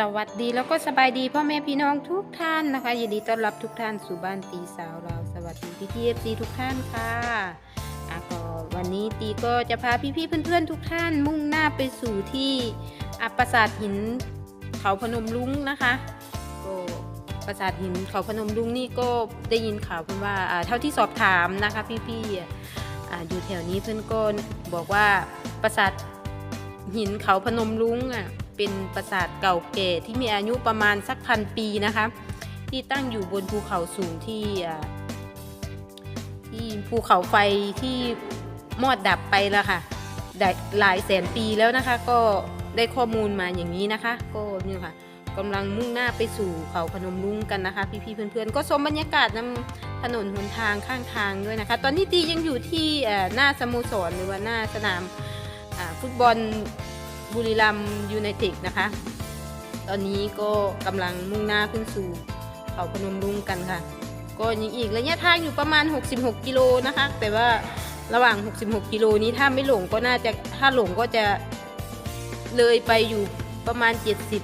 สวัสดีแล้วก็สบายดีพ่อแม่พี่น้องทุกท่านนะคะยินดีต้อนรับทุกท่านสู่บ้านตีสาวเราสวัสดีพี่พีเอฟซีทุกท่านค่ะอะก็วันนี้ตีก็จะพาพี่ๆเพื่อนๆทุกท่านมุ่งหน้าไปสู่ที่อะปราสาทหินเขาพนมรุ้งนะคะก็ปราสาทหินเขาพนมรุ้งนี่ก็ได้ยินข่าวเพื่อนว่าเท่าที่สอบถามนะคะพี่ๆอ่ออยู่แถวนี้เพื่อนก็บอกว่าปราสาทหินเขาพนมรุ้งอะ เป็นปราสาทเก่าแก่ที่มีอายุประมาณสักพันปีนะคะ ที่ตั้งอยู่บนภูเขาสูงที่ที่ภูเขาไฟที่มอดดับไปแล้วค่ะหลายแสนปีแล้วนะคะ ก็ได้ข้อมูลมาอย่างนี้นะคะ ก็นี่ค่ะกำลังมุ่งหน้าไปสู่เขาพนมรุ้งกันนะคะ พี่ๆเพื่อนๆ ก็ชมบรรยากาศนำถนนหนทางข้างทางด้วยนะคะ ตอนนี้ตียังอยู่ที่หน้าสโมสรหรือว่าหน้าสนามฟุตบอล บุรีรัมย์ยูไนเต็ดนะคะ ตอนนี้ก็กำลังมุ่งหน้าขึ้นสู่เขาพนมรุ้งกันค่ะ ก็ยังอีกระยะทางอยู่ประมาณ 66 กิโลนะคะ แต่ว่าระหว่าง 66 กิโลนี้ถ้าไม่หลงก็น่าจะถ้าหลงก็จะเลยไปอยู่ประมาณ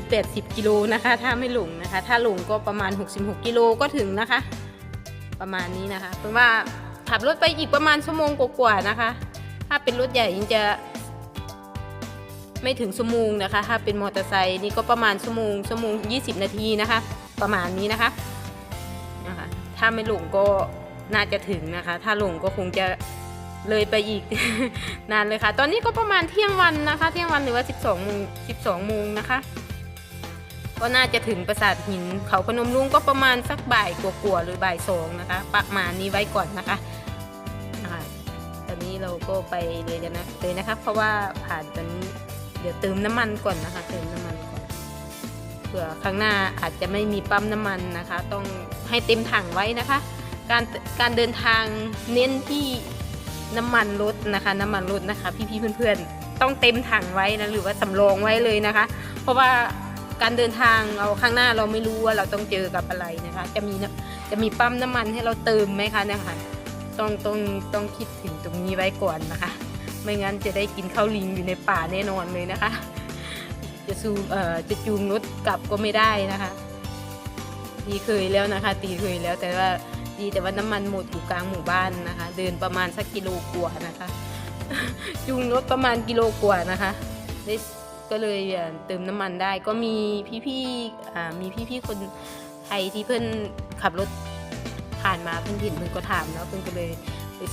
70-80 กิโลนะคะ ถ้าไม่หลงนะคะ ถ้าหลงก็ประมาณ 66 กิโลก็ถึงนะคะ ประมาณนี้นะคะเพราะว่าขับรถไปอีกประมาณชั่วโมงกว่าๆนะคะ ถ้าเป็นรถใหญ่ยังจะ ไม่ถึงชั่วโมงนะคะ ถ้าเป็นมอเตอร์ไซค์นี่ก็ประมาณชั่วโมงชั่วโมง 20 นาทีนะคะ ประมาณนี้นะคะนะคะ ถ้าไม่หลงก็น่าจะถึงนะคะ ถ้าหลงก็คงจะเลยไปอีกนานเลยค่ะ ตอนนี้ก็ประมาณเที่ยงวันนะคะ เที่ยงวันหรือว่า 12โมง12โมงนะคะ ก็น่าจะถึงปราสาทหินเขาพนมรุ้งก็ประมาณสักบ่ายกว่าๆหรือบ่ายสองนะคะ ประมาณนี้ไว้ก่อนนะคะนะคะ ตอนนี้เราก็ไปเลยกันนะเลยนะคะ เพราะว่าผ่านตอนนี้ เดี๋ยวเติมน้ำมันก่อนนะคะ เติมน้ำมันก่อนเผื่อข้างหน้าอาจจะไม่มีปั๊มน้ำมันนะคะ ต้องให้เต็มถังไว้นะคะ การการเดินทางเน้นที่น้ำมันรถนะคะ น้ำมันรถนะคะ พี่ๆเพื่อนๆ ต้องเต็มถังไว้นะหรือว่าสำรองไว้เลยนะคะ เพราะว่าการเดินทางเราข้างหน้าเราไม่รู้ว่าเราต้องเจอกับอะไรนะคะ จะมีจะมีปั๊มน้ำมันให้เราเติมไหมคะนะคะต้องต้องต้องคิดถึงตรงนี้ไว้ก่อนนะคะ ไม่งั้นจะได้กินข้าวลิงอยู่ในป่าแน่นอนเลยนะคะ จะซูเอ่อจะจูงรถกลับก็ไม่ได้นะคะ ตีเคยแล้วนะคะ ตีเคยแล้วแต่ว่าดีแต่ว่าน้ำมันหมดอยู่กลางหมู่บ้านนะคะ เดินประมาณสักกิโลกว่านะคะ จูงรถประมาณกิโลกว่านะคะได้ก็เลยเติมน้ำมันได้ก็มีพี่ๆอ่ามีพี่ๆคนไทยที่เพื่อนขับรถผ่านมาเพิ่งเห็นเพิ่งก็ถามแล้วเพิ่งก็เลย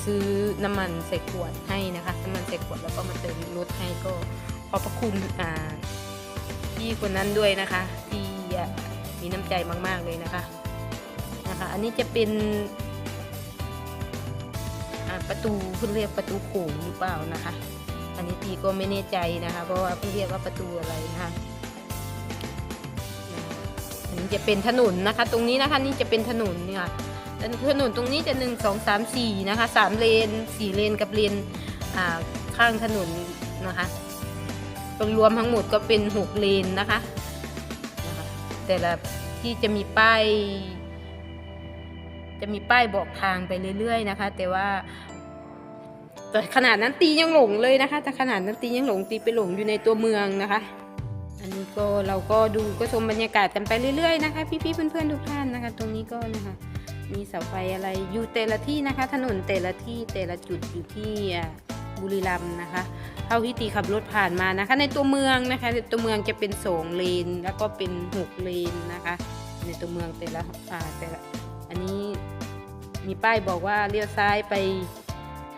ซื้อน้ำมันใส่ขวดให้นะคะ น้ำมันใส่ขวดแล้วก็มาเติมรถให้ก็ขอบพระคุณพี่คนนั้นด้วยนะคะที่มีน้ำใจมาก ๆเลยนะคะนะคะ อันนี้จะเป็นประตูเพิ่งเรียกประตูโขงหรือเปล่านะคะ อันนี้ตีก็ไม่แน่ใจนะคะ เพราะว่าเพิ่เรียกว่าประตูอะไรนะคะ จะเป็นถนนนะคะ ตรงนี้นะคะนี่จะเป็นถนนเนี่ยค่ะถนนตรงนี้จะหนึ่งสองสามสี่นะคะสามเลนสี่เลนกับเลนข้างถนนนะคะรวมทั้งหมดก็เป็นหกเลนนะคะ แต่ละที่จะมีป้ายจะมีป้ายบอกทางไปเรื่อย ๆ นะคะ แต่ว่าแต่ขนาดนั้นตียังหลงเลยนะคะแต่ขนาดนั้นตียังหลงตีไปหลงอยู่ในตัวเมืองนะคะ ก็เราก็ดูก็ชมบรรยากาศกันไปเรื่อยๆนะคะ พี่ๆเพื่อนๆทุกท่านนะคะ ตรงนี้ก็นะคะมีเสาไฟอะไรอยู่แต่ละที่นะคะ ถนนแต่ละที่แต่ละจุดอยู่ที่บุรีรัมย์นะคะเท่าที่ตีขับรถผ่านมานะคะ ในตัวเมืองนะคะในตัวเมืองจะเป็นสองเลนแล้วก็เป็นหกเลนนะคะ ในตัวเมืองแต่ละอ่าแต่ละอันนี้มีป้ายบอกว่าเลี้ยวซ้ายไป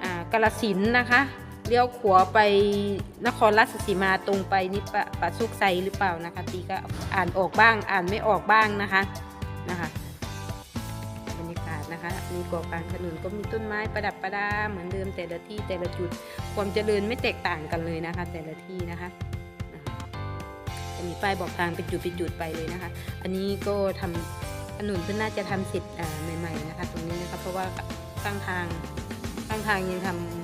อ่ากาลสินนะคะ เลี้ยวขวาไปนครราชสีมาตรงไปนี่ปะปะสุกไซหรือเปล่านะคะ ตีก็อ่านออกบ้าง อ่านไม่ออกบ้างนะคะนะคะบรรยากาศนะคะ มีเกาะกลางถนนก็มีต้นไม้ประดับประดาเหมือนเดิมแต่ละที่แต่ละจุดความเจริญไม่แตกต่างกันเลยนะคะ แต่ละที่นะคะจะมีป้ายบอกทางเป็นจุดเป็นจุดไปเลยนะคะ อันนี้ก็ทำถนนเพิ่งน่าจะทำเสร็จใหม่ ๆนะคะ ตรงนี้นะคะเพราะว่าข้างทางข้างทางยังทำ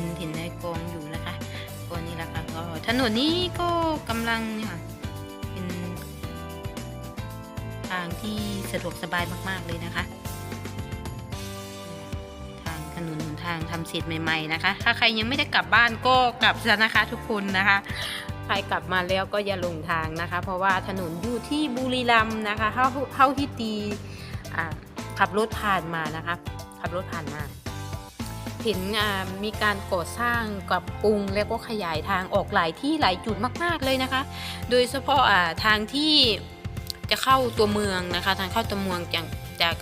ดินเห็นในกองอยู่นะคะก็นี่และค่ะก็ถนนนี้ก็กำลังเนี่ยค่ะเป็นทางที่สะดวกสบายมาก ๆเลยนะคะ ทางถนนหนทางทำเสร็จใหม่ ๆนะคะ ถ้าใครยังไม่ได้กลับบ้านก็กลับซะนะคะทุกคนนะคะใครกลับมาแล้วก็อย่าหลงทางนะคะ เพราะว่าถนนอยู่ที่บุรีรัมย์นะคะเท่าเท่าที่ตีขับรถผ่านมานะคะ ขับรถผ่านมา เห็นมีการก่อสร้างกับปรุงแล้วก็ขยายทางออกหลายที่หลายจุดมาก ๆเลยนะคะ โดยเฉพาะทางที่จะเข้าตัวเมืองนะคะ ทางเข้าตัวเมืองจากจาก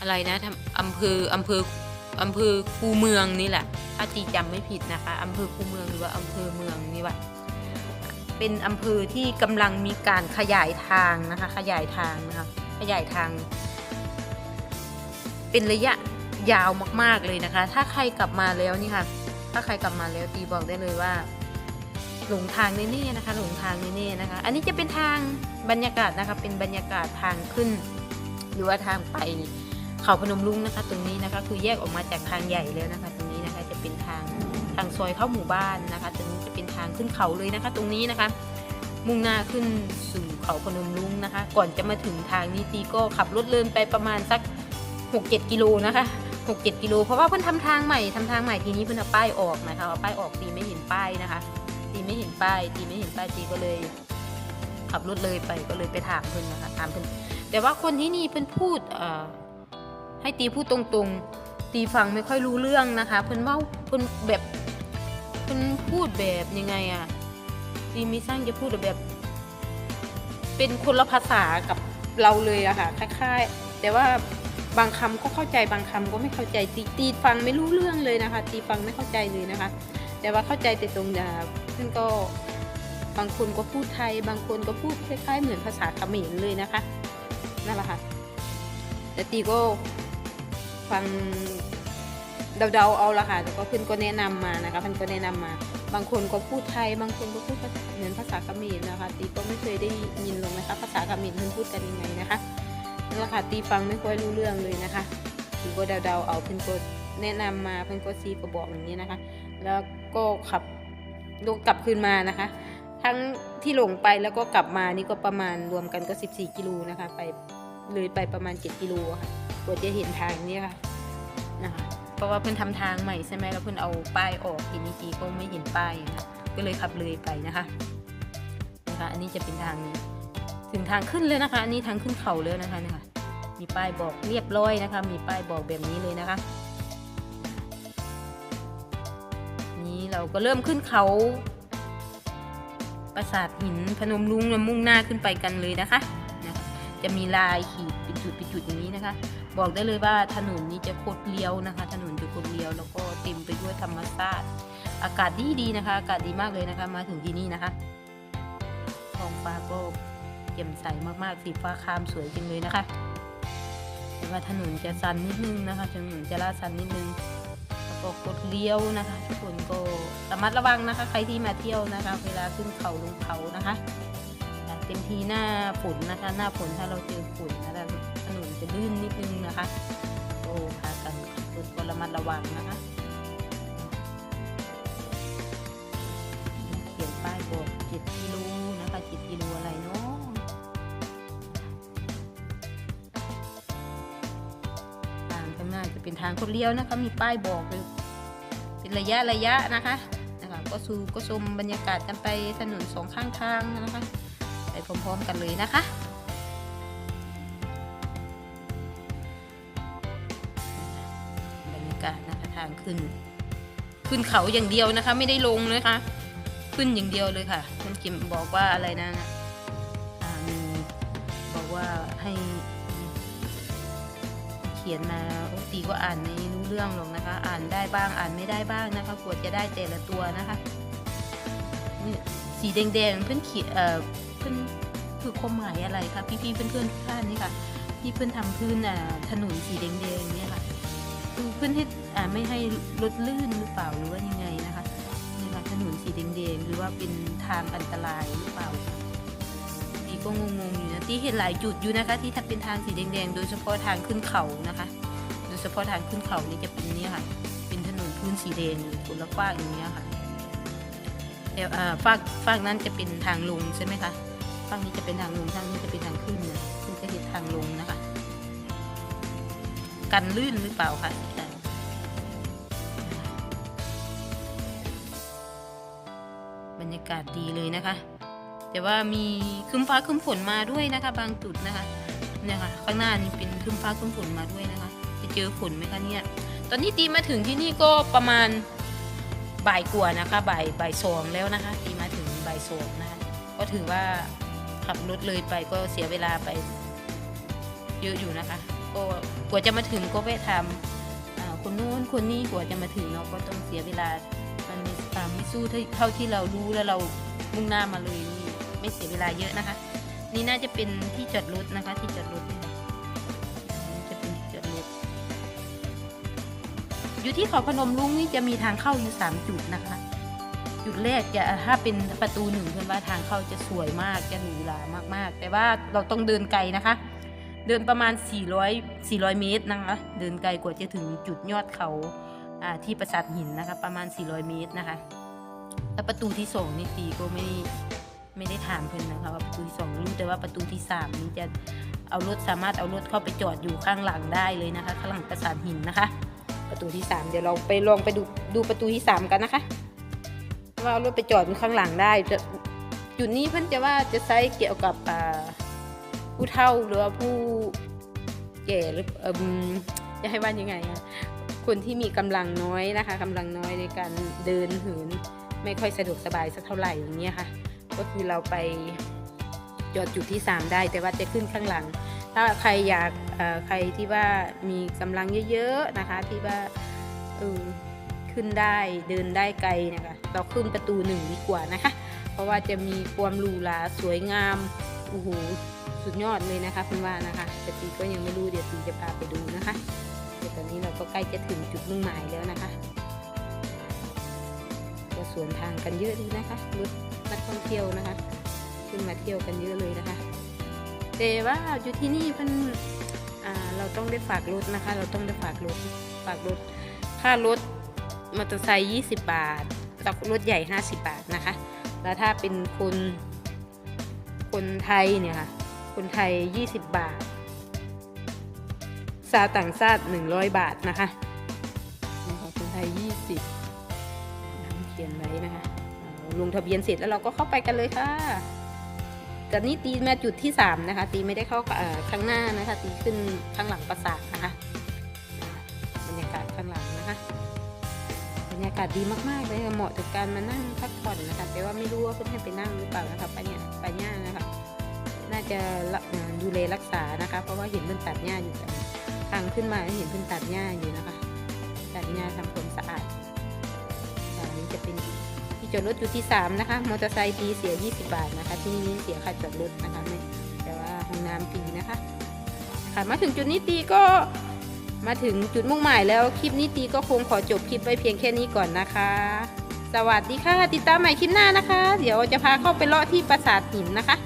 อะไรนะอำเภออำเภออำเภอคูเมืองนี่แหละถ้าตีจำไม่ผิดนะคะอำเภอคูเมืองหรือว่าอำเภอเมืองนี่แหละเป็นอำเภอที่กำลังมีการขยายทางนะคะ ขยายทางนะคะขยายทาง เป็นระยะ ยาวมากๆเลยนะคะ ถ้าใครกลับมาแล้วนี่ค่ะ ถ้าใครกลับมาแล้วตีบอกได้เลยว่า หลงทางแน่ๆนะคะ หลงทางแน่ๆนะคะ อันนี้จะเป็นทางบรรยากาศนะคะ เป็นบรรยากาศทางขึ้น หรือว่าทางไปเขาพนมรุ้งนะคะ ตรงนี้นะคะ คือแยกออกมาจากทางใหญ่แล้วนะคะ ตรงนี้นะคะจะเป็นทางทางซอยเข้าหมู่บ้านนะคะตรงนี้จะเป็นทางขึ้นเขาเลยนะคะ ตรงนี้นะคะ มุ่งหน้าขึ้นสู่เขาพนมรุ้งนะคะ ก่อนจะมาถึงทางนี้ตีก็ขับรถเลินไปประมาณสัก 6-7 กิโลนะคะ 6-7กิโลเพราะว่าเพิ่นทำทางใหม่ทำทางใหม่ทีนี้เพิ่นเอาป้ายออกนะคะเอาป้ายออกตีไม่เห็นป้ายนะคะ ตีไม่เห็นป้าย ตีไม่เห็นป้ายตีก็เลย ขับรถเลยไปก็เลยไปถามเพิ่นนะคะถามเพิ่นแต่ว่าคนที่นี่เพิ่นพูดให้ตีพูดตรงๆ ตีฟังไม่ค่อยรู้เรื่องนะคะ เพิ่นว่าเพิ่นแบบเพิ่นพูดแบบยังไงอะตีมีสร้างจะพูดแบบ เป็นคนละภาษากับเราเลยอะค่ะคล้ายๆ แต่ว่า บางคำก็เข้าใจบางคำก็ไม่เข้าใจตีตีฟังไม่รู้เรื่องเลยนะคะ ตีฟังไม่เข้าใจเลยนะคะ แต่ว่าเข้าใจแต่ตรงดาซึ่งก็บางคนก็พูดไทย บางคนก็พูดคล้ายๆเหมือนภาษาเขมรเลยนะคะนั่นแหละค่ะแต่ตีก็ฟังเดาๆเอาละค่ะแต่ก็เพื่อนก็แนะนำมานะคะเพื่อนก็แนะนำมา บางคนก็พูดไทย บางคนก็พูดเหมือนภาษาเขมรนะคะตีก็ไม่เคยได้ยินลงนะคะภาษาเขมรเพื่อนพูดกันยังไงนะคะ แหละค่ะตีฟังไม่ค่อยรู้เรื่องเลยนะคะตีก็เดาๆเอาเพื่อนก็แนะนำมาเพื่อนก็ซีก็บอกอย่างนี้นะคะ แล้วก็ขับลงกลับคืนมานะคะ ทั้งที่หลงไปแล้วก็กลับมานี่ก็ประมาณรวมกันก็ 14 กิโลนะคะ ไปเลยไปประมาณ 7 กิโลค่ะกว่าจะเห็นทางนี้ค่ะนะคะเพราะว่าเพิ่นทำทางใหม่ใช่ไหมแล้วเพิ่นเอาป้ายออกทีนี้จีก็ไม่เห็นป้ายนะก็เลยขับเลยไปนะคะนะคะ อันนี้จะเป็นทาง ถึงทางขึ้นเลยนะคะ อันนี้ทางขึ้นเขาเลยนะคะเนี่ยค่ะมีป้ายบอกเรียบร้อยนะคะ มีป้ายบอกแบบนี้เลยนะคะ นี้เราก็เริ่มขึ้นเขา ปราสาทหินพนมรุ้งล้วมุ่งหน้าขึ้นไปกันเลยนะคะนะจะมีลายขีดเป็นจุดเป็นจุดอย่างนี้นะคะ บอกได้เลยว่าถนนนี้จะโคตรเลี้ยวนะคะ ถนนจะโคตรเลี้ยวแล้วก็เต็มไปด้วยธรรมชาติอากาศดีดีนะคะ อากาศดีมากเลยนะคะ มาถึงที่นี่นะคะท้องฟ้าก็ แจ่มใสมากๆ สีฟ้าครามสวยจริงเลยนะคะแต่ว่าถนนจะสันนิดนึงนะคะถนนจะลาดสันนิดนึงแล้วก็กดเลี้ยวนะคะ ทุกคนก็ระมัดระวังนะคะ ใครที่มาเที่ยวนะคะ เวลาขึ้นเขาลงเขานะคะเต็มทีหน้าฝนนะคะ หน้าฝนถ้าเราเจอฝนนะคะถนนจะลื่นนิดนึงนะคะโอ้พากันขับรถก็ระมัดระวังนะคะเขียนป้ายบอก7กิโลนะคะ7กิโลอะไรเนาะ เป็นทางคนเลี้ยวนะคะมีป้ายบอกเลยเป็นระยะระยะนะคะนะคะก็สูก็ชมบรรยากาศกันไปถนนสองข้างทางนะคะไปพร้อมๆกันเลยนะคะบรรยากาศนะคะทางขึ้น ขึ้นเขาอย่างเดียวนะคะ ไม่ได้ลงเลยค่ะขึ้นอย่างเดียวเลยค่ะมันกิมบอกว่าอะไรนะมีบอกว่าให้เขียนมาีก็อ่านไม่รู้เรื่องหรอกนะคะ อ่านได้บ้างอ่านไม่ได้บ้างนะคะกว่าจะได้แต่ละตัวนะคะสีแดงๆเพื่อนเขียนเอ่อเพื่อนคือความหมายอะไรคะพี่ๆเพื่อนๆทุกท่านนี่ค่ะที่เพื่อนทำพื้นอ่าถนนสีแดงๆเนี่ยค่ะคือเพื่อนให้อ่าไม่ให้รถลื่นหรือเปล่าหรือว่ายังไงนะคะนี่ค่ะถนนสีแดงๆหรือว่าเป็นทางอันตรายหรือเปล่าีก็งงๆอยู่นะตีเห็นหลายจุดอยู่นะคะ ที่ถ้าเป็นทางสีแดงๆ โดยเฉพาะทางขึ้นเขานะคะ เฉพาะทางขึ้นเขานี่จะเป็นนี่ค่ะ เป็นถนนพื้นสีแดงคนละฝากอย่างเงี้ยค่ะแต่ฝากฝากนั้นจะเป็นทางลงใช่ไหมคะฟากนี้จะเป็นทางลงทางนี้จะเป็นทางขึ้นนะซึ่งจะเห็นทางลงนะคะ กันลื่นหรือเปล่าคะบรรยากาศดีเลยนะคะ แต่ว่ามีคึมฟ้าคึมฝนมาด้วยนะคะ บางจุดนะคะเนี่ยค่ะข้างหน้านี้เป็นคึมฟ้าคึมฝนมาด้วยนะคะ จะเจอฝนไหมคะเนี่ย ตอนนี้ตีมาถึงที่นี่ก็ประมาณบ่ายกว่านะคะบ่ายบ่ายสองแล้วนะคะ ตีมาถึงบ่ายสองนะคะ ก็ถือว่าขับรถเลยไปก็เสียเวลาไปเยอะอยู่นะคะ ก็กว่าจะมาถึงก็ไปทำอ่าคนนู้นคนนี้กว่าจะมาถึงเนาะก็ต้องเสียเวลามันตามไม่สู้เท่าเท่าที่เรารู้แล้วเรามุ่งหน้ามาเลยนี่ไม่เสียเวลาเยอะนะคะ นี่น่าจะเป็นที่จอดรถนะคะ ที่จอดรถ อยู่ที่เขาพนมรุ้งนี่จะมีทางเข้าอยู่สามจุดนะคะ จุดแรกจะถ้าเป็นประตูหนึ่งเพื่อนว่าทางเข้าจะสวยมากจะหรูหรามากๆ แต่ว่าเราต้องเดินไกลนะคะ เดินประมาณ 400 400 เมตรนะคะ เดินไกลกว่าจะถึงจุดยอดเขาที่ปราสาทหินนะคะ ประมาณ 400 เมตรนะคะแล้วประตูที่สองนี่ตีก็ไม่ไม่ได้ถามเพื่อนนะคะว่าประตูที่สองรู้แต่ว่าประตูที่สามนี่จะเอารถสามารถเอารถเข้าไปจอดอยู่ข้างหลังได้เลยนะคะข้างหลังปราสาทหินนะคะ ประตูที่สามเดี๋ยวเราไปลองไปดูดูประตูที่สามกันนะคะว่าเอารถไปจอดข้างหลังได้จะจุดนี้เพื่อนจะว่าจะใช้เกี่ยวกับผู้เฒ่าหรือว่าผู้แก่หรือจะให้ว่ายังไงอะคนที่มีกำลังน้อยนะคะกำลังน้อยในการเดินเหินไม่ค่อยสะดวกสบายสักเท่าไหร่อย่างเงี้ยค่ะ ก็คือเราไปจอดจุดที่ 3 ได้แต่ว่าจะขึ้นข้างหลัง ถ้าใครอยาก ใครที่ว่ามีกำลังเยอะๆนะคะ ที่ว่าเออขึ้นได้เดินได้ไกลนะคะเราขึ้นประตูหนึ่งดีกว่านะคะ เพราะว่าจะมีความหรูหราสวยงามโอ้โหสุดยอดเลยนะคะคุณว่านะคะแต่ตีก็ยังไม่รู้เดี๋ยวตีจะพาไปดูนะคะเดี๋ยวตอนนี้เราก็ใกล้จะถึงจุดมุ่งหมายแล้วนะคะก็สวนทางกันเยอะดีนะคะรถนักท่องเที่ยวนะคะ ขึ้นมาเที่ยวกันเยอะเลยนะคะแต่ว่าอยู่ที่นี่มัน เราต้องได้ฝากรถนะคะ เราต้องได้ฝากรถฝากรถค่ารถมอเตอร์ไซค์20 บาทแล้วรถใหญ่ 50 บาทนะคะ แล้วถ้าเป็นคนคนไทยเนี่ยค่ะ คนไทย 20 บาทชาต่างชาติ 100 บาทนะคะนี่ค่ะคนไทย 20เขียนไว้นะคะลงทะเบียนเสร็จแล้วเราก็เข้าไปกันเลยค่ะ แต่นี่ตีมาจุดที่ 3 นะคะ ตีไม่ได้เข้าข้างหน้านะคะ ตีขึ้นข้างหลังปราสาทนะคะบรรยากาศข้างหลังนะคะบรรยากาศดีมากๆเลยเหมาะกับการมานั่งพักผ่อนนะคะแต่ว่าไม่รู้ว่าเพื่อนให้ไปนั่งหรือเปล่านะคะป้าเนี่ยป้าย่านะคะ น่าจะดูแลรักษานะคะ เพราะว่าเห็นเพื่อนตัดหญ้าอยู่ทางขึ้นมาเห็นเพื่อนตัดหญ้าอยู่นะคะ ตัดหญ้าทำความสะอาดอันนี้จะเป็น จอดรถจุดที่สามนะคะ มอเตอร์ไซค์ปีเสีย 20 บาทนะคะ ที่นี่เสียค่าจอดรถนะคะแต่ว่าห้องน้ำฟรีนะคะ ค่ะมาถึงจุดนี้ตีก็มาถึงจุดมุ่งหมายแล้วคลิปนี้ตีก็คงขอจบคลิปไว้เพียงแค่นี้ก่อนนะคะ สวัสดีค่ะ ติดตามใหม่คลิปหน้านะคะ เดี๋ยวจะพาเข้าไปเลาะที่ปราสาทหินนะคะ